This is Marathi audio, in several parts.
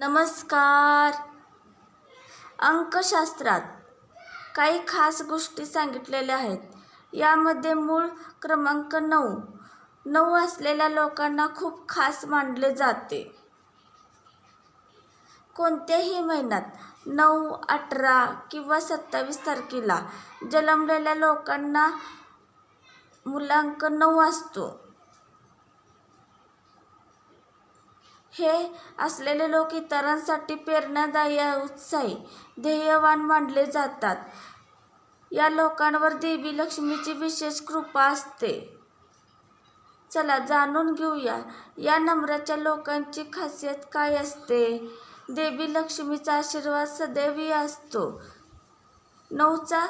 नमस्कार. अंकशास्त्रात काही खास गोष्टी सांगितलेल्या आहेत. यामध्ये मूळ क्रमांक नऊ. नऊ असलेल्या लोकांना खूप खास मानले जाते. कोणत्याही महिन्यात नऊ अठरा किंवा सत्तावीस तारखेला जन्मलेल्या लोकांना मुलांक नऊ असतो. हे असलेले लोक इतरांसाठी प्रेरणादायी उत्साही ध्येयवान मानले जातात. या लोकांवर देवी लक्ष्मीची विशेष कृपा असते. चला जाणून घेऊया या नम्राच्या लोकांची खासियत काय असते? देवी लक्ष्मीचा आशीर्वाद सदैव असतो. नऊचा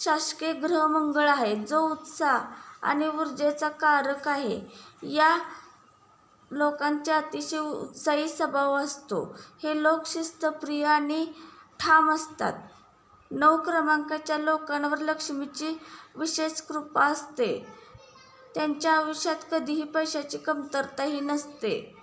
शासकीय ग्रह मंगळ आहे जो उत्साह आणि ऊर्जेचा कारक आहे. या लोकांचा अतिशय उत्साही स्वभाव असतो. हे लोक शिस्तप्रिय आणि ठाम असतात. नऊ क्रमांकाच्या लोकांवर लक्ष्मीची विशेष कृपा असते. त्यांच्या आयुष्यात कधीही पैशाची कमतरताही नसते.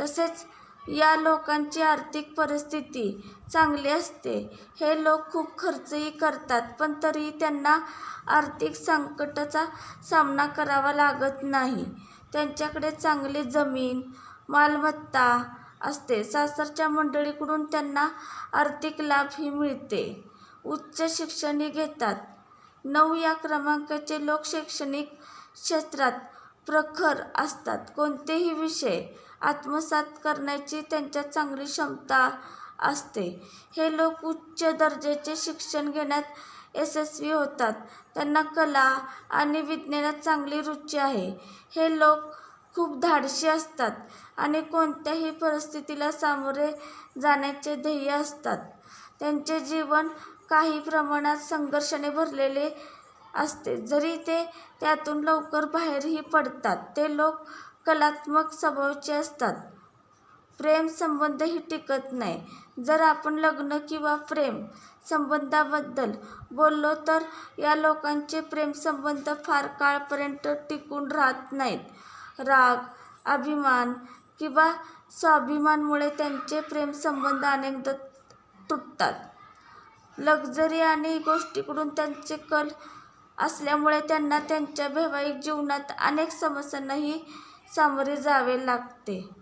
तसेच या लोकांची आर्थिक परिस्थिती चांगली असते. हे लोक खूप खर्चही करतात पण तरीही त्यांना आर्थिक संकटाचा सामना करावा लागत नाही. त्यांच्याकडे चांगली जमीन मालमत्ता असते. सासरच्या मंडळीकडून त्यांना आर्थिक लाभही मिळते. उच्च शिक्षणही घेतात. नऊ या क्रमांकाचे लोक शैक्षणिक क्षेत्रात प्रखर असतात. कोणतेही विषय आत्मसात करण्याची त्यांच्यात चांगली क्षमता असते. हे लोक उच्च दर्जाचे शिक्षण घेण्यात यशस्वी होतात. त्यांना कला आणि विज्ञानात चांगली रुची आहे. हे लोक खूप धाडशी असतात आणि कोणत्याही परिस्थितीला सामोरे जाण्याचे ध्येय असतात. त्यांचे जीवन काही प्रमाणात संघर्षाने भरलेले असते. जरी ते त्यातून लवकर बाहेरही पडतात ते लोक कलात्मक स्वभावाचे असतात. प्रेम संबंधही टिकत नाही. जर आपण लग्न किंवा प्रेम संबंधाबद्दल बोललो तर या लोकांचे प्रेमसंबंध फार काळपर्यंत टिकून राहत नाहीत. राग अभिमान किंवा स्वाभिमानामुळे त्यांचे प्रेमसंबंध अनेकदा तुटतात. लक्झरी आणि गोष्टीकडून त्यांचे कल असल्यामुळे त्यांना त्यांच्या वैवाहिक जीवनात अनेक समस्यांनाही सामोरे जावे लागते.